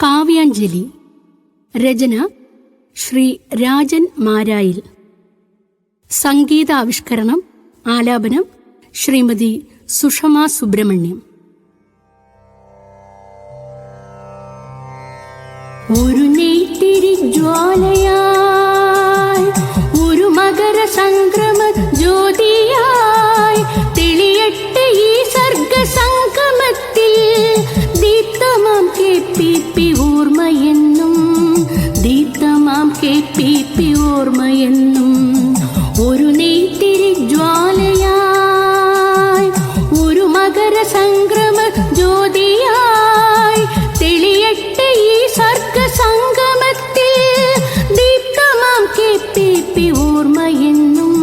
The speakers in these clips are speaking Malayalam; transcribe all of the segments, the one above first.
കാവ്യാഞ്ജലി രചന ശ്രീ രാജൻ മാരായിൽ. സംഗീതാവിഷ്കരണം ആലാപനം ശ്രീമതി സുഷമ സുബ്രഹ്മണ്യം. ഒരു നെയ്ത്തിരി ജ്വാലയായി ഒരു മകര സംക്രമ ജ്യോതിയായി തെളിയട്ടെ ഈ സർഗ സംഗമത്തിൽ ഓർമ്മയെന്നും ഒരു നെയ്ത്തിരി ജ്വാലയായി ഒരു മകര സംക്രമ ജ്യോതിയായി തെളിയട്ടെ ഈ സർഗ സംഗമത്തിൽ ദീപ്തമാം കെ പി പി ഓർമ്മയെന്നും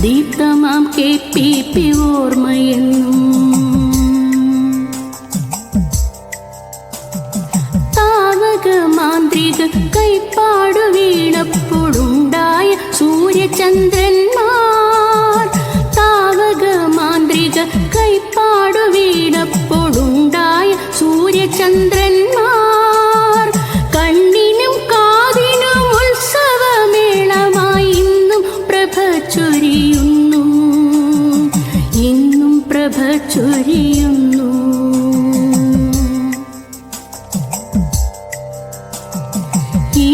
ദീപ്തമാം കെ പി പി ഓർമ്മയെന്നും. സൂര്യചന്ദ്രന്മാർ താവക മാന്ത്രിക കൈപ്പാടു വീണപ്പോഴുണ്ടായ സൂര്യചന്ദ്രന്മാർ കാതിനും ഉത്സവമേളമായി ഇന്നും പ്രഭ ഇന്നും പ്രഭ ചൊരിയുന്നു. ഈ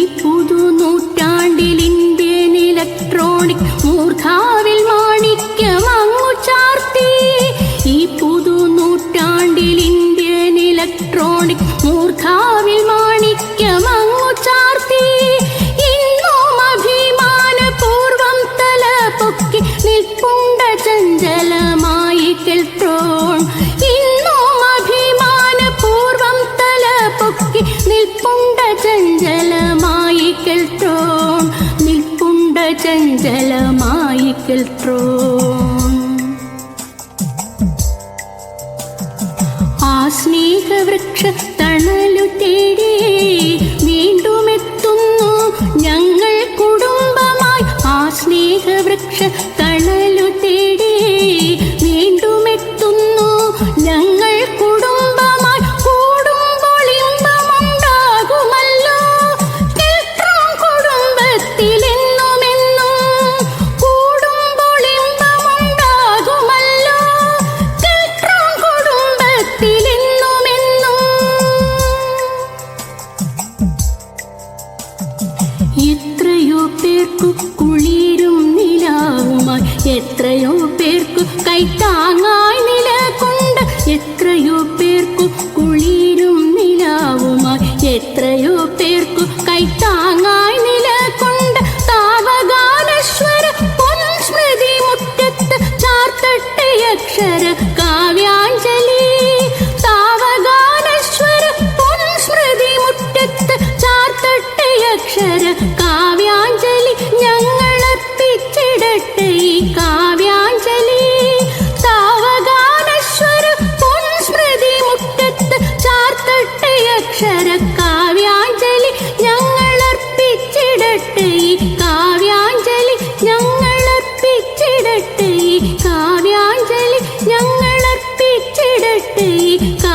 നിൽപ്പുണ്ട ചഞ്ചലമായി കെൽട്രോൺ നിൽപ്പുണ്ട ചഞ്ചലമായി കെൽട്രോൺ ആ സ്നേഹവൃക്ഷ തണലു തേടി വീണ്ടും എത്തുന്നു ഞങ്ങൾ കുടുംബമായി. ആ സ്നേഹവൃക്ഷ എത്രയോ പേർക്കു കൈത്താങ്ങായി അക്ഷര കാവ്യാഞ്ജലി ഞങ്ങൾ അർപ്പിച്ചിടട്ടെ കാവ്യാഞ്ജലി ഞങ്ങൾ അർപ്പിച്ചിടട്ടെ കാവ്യാഞ്ജലി ഞങ്ങൾ അർപ്പിച്ചിടട്ടെ കാ